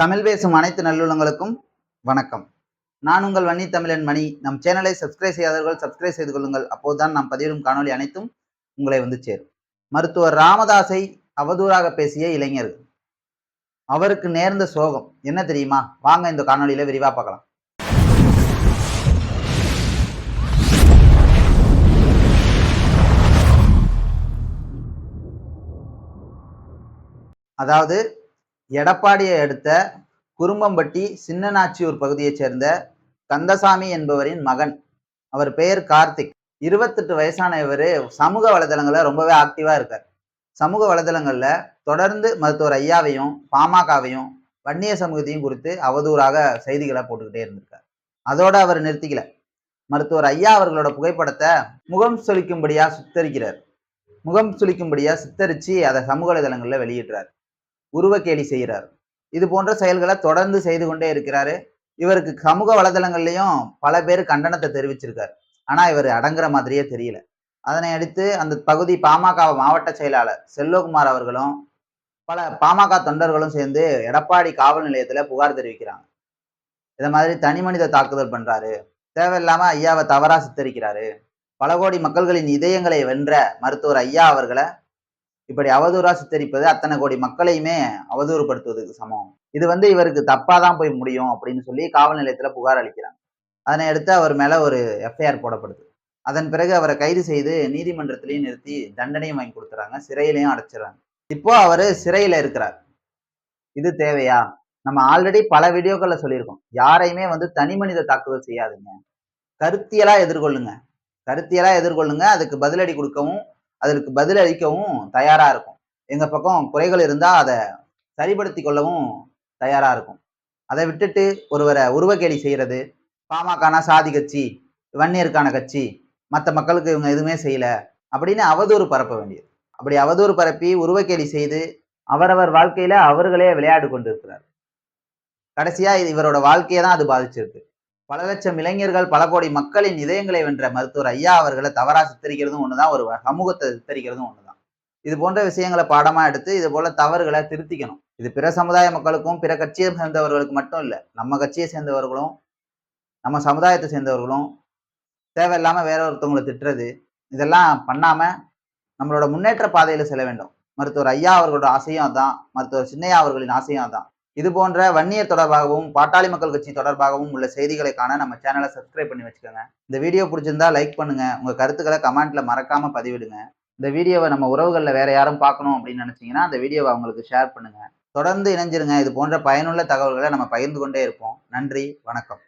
தமிழ் பேசும் அனைத்து நல்லுள்ளங்களுக்கும் வணக்கம். நான் உங்கள் வன்னி தமிழன் மணி. நம் சேனலை சப்ஸ்கிரைப் செய்யாதவர்கள் சப்ஸ்கிரைப் செய்து கொள்ளுங்கள். அப்போதுதான் நாம் பதிவிடும் காணொளி அனைத்தும் உங்களை வந்து சேரும். மருத்துவர் ராமதாஸை அவதூறாக பேசிய இளைஞர்கள். அவருக்கு நேர்ந்த சோகம். என்ன தெரியுமா? வாங்க இந்த காணொலியில விரிவா பார்க்கலாம். அதாவது எடப்பாடியை அடுத்த குறும்பம்பட்டி சின்னநாச்சியூர் பகுதியைச் சேர்ந்த கந்தசாமி என்பவரின் மகன். அவர் பெயர் கார்த்திக். இருபத்தெட்டு வயசான இவர் சமூக வலைதளங்களில் ரொம்பவே ஆக்டிவா இருக்கார். சமூக வலைதளங்கள்ல தொடர்ந்து மருத்துவர் ஐயாவையும் பாமகவையும் வன்னிய சமூகத்தையும் குறித்து அவதூறாக செய்திகளை போட்டுக்கிட்டே இருந்திருக்கார். அதோட அவர் நிறுத்திக்கல. மருத்துவர் ஐயா அவர்களோட புகைப்படத்தை முகம் சொலிக்கும்படியா சுத்தரிக்கிறார். முகம் சுளிக்கும்படியாக சித்தரிச்சு அதை சமூக வலைதளங்களில் வெளியிடுறார். உருவக்கேலி செய்கிறார். இது போன்ற செயல்களை தொடர்ந்து செய்து கொண்டே இருக்கிறாரு. இவருக்கு சமூக வலைதளங்கள்லயும் பல பேர் கண்டனத்தை தெரிவிச்சிருக்காரு. ஆனா இவர் அடங்குற மாதிரியே தெரியல. அதனை அடுத்து அந்த பகுதி பாமக மாவட்ட செயலாளர் செல்வகுமார் அவர்களும் பல பாமக தொண்டர்களும் சேர்ந்து எடப்பாடி காவல் நிலையத்துல புகார் தெரிவிக்கிறாங்க. இத மாதிரி தனி மனித தாக்குதல் பண்றாரு. தேவையில்லாம ஐயாவை தவறா சித்தரிக்கிறாரு. பல கோடி மக்கள்களின் இதயங்களை வென்ற மருத்துவர் ஐயா அவர்களை இப்படி அவதூறா சித்தரிப்பது அத்தனை கோடி மக்களையுமே அவதூறுபடுத்துவதற்கு சமம். இது வந்து இவருக்கு தப்பா தான் போய் முடியும் அப்படின்னு சொல்லி காவல் நிலையத்துல புகார் அளிக்கிறாங்க. அதனை அடுத்து அவர் மேல ஒரு எஃப்ஐஆர் போடப்படுது. அதன் பிறகு அவரை கைது செய்து நீதிமன்றத்திலையும் நிறுத்தி தண்டனையும் வாங்கி கொடுத்துறாங்க. சிறையிலையும் அடைச்சிடறாங்க. இப்போ அவரு சிறையில இருக்கிறார். இது தேவையா? நம்ம ஆல்ரெடி பல வீடியோக்கள்ல சொல்லியிருக்கோம். யாரையுமே வந்து தனி மனித தாக்குதல் செய்யாதுங்க. கருத்தியலா எதிர்கொள்ளுங்க. கருத்தியலா எதிர்கொள்ளுங்க. அதுக்கு பதிலடி கொடுக்கவும் அதற்கு பதில் அளிக்கவும் தயாரா இருக்கும். எங்க பக்கம் குறைகள் இருந்தா அதை சரிப்படுத்தி கொள்ளவும் தயாரா இருக்கும். அதை விட்டுட்டு ஒருவரை உருவக்கேலி செய்யறது பாமகனா சாதி கட்சி வன்னியருக்கான கட்சி மற்ற மக்களுக்கு இவங்க எதுவுமே செய்யல அப்படின்னு அவதூறு பரப்ப வேண்டியது. அப்படி அவதூறு பரப்பி உருவக்கேலி செய்து அவரவர் வாழ்க்கையில அவர்களே விளையாடு கொண்டிருக்கிறார். கடைசியா இது இவரோட வாழ்க்கையை தான் அது பாதிச்சிருக்கு. பல லட்சம் இளைஞர்கள் பல கோடி மக்களின் இதயங்களை வென்ற மருத்துவர் ஐயா அவர்களை தவறா சித்தரிக்கிறதும் ஒண்ணுதான் ஒரு சமூகத்தை சித்தரிக்கிறதும் ஒண்ணுதான். இது போன்ற விஷயங்களை பாடமா எடுத்து இது போல தவறுகளை திருத்திக்கணும். இது பிற சமுதாய மக்களுக்கும் பிற கட்சியை சேர்ந்தவர்களுக்கு மட்டும் இல்லை நம்ம கட்சியை சேர்ந்தவர்களும் நம்ம சமுதாயத்தை சேர்ந்தவர்களும் தேவையில்லாம வேற ஒருத்தவங்களை திட்டுறது இதெல்லாம் பண்ணாம நம்மளோட முன்னேற்ற பாதையில செல்ல வேண்டும். மருத்துவர் ஐயா அவர்களோட ஆசையும் அதான் மருத்துவர் சின்னையா அவர்களின் ஆசையும் அதான். இது போன்ற வன்னியர் தொடர்பாகவும் பாட்டாளி மக்கள் கட்சி தொடர்பாகவும் உள்ள செய்திகளை காண நம்ம சேனலை சப்ஸ்கிரைப் பண்ணி வச்சுக்கோங்க. இந்த வீடியோ பிடிச்சிருந்தா லைக் பண்ணுங்க. உங்க கருத்துக்களை கமெண்ட்ல மறக்காம பதிவிடுங்க. இந்த வீடியோவை நம்ம உறவுகளில் வேற யாரும் பார்க்கணும் அப்படின்னு நினைச்சீங்கன்னா அந்த வீடியோவை அவங்களுக்கு ஷேர் பண்ணுங்க. தொடர்ந்து இணைஞ்சிருங்க. இது போன்ற பயனுள்ள தகவல்களை நம்ம பகிர்ந்து கொண்டே இருப்போம். நன்றி. வணக்கம்.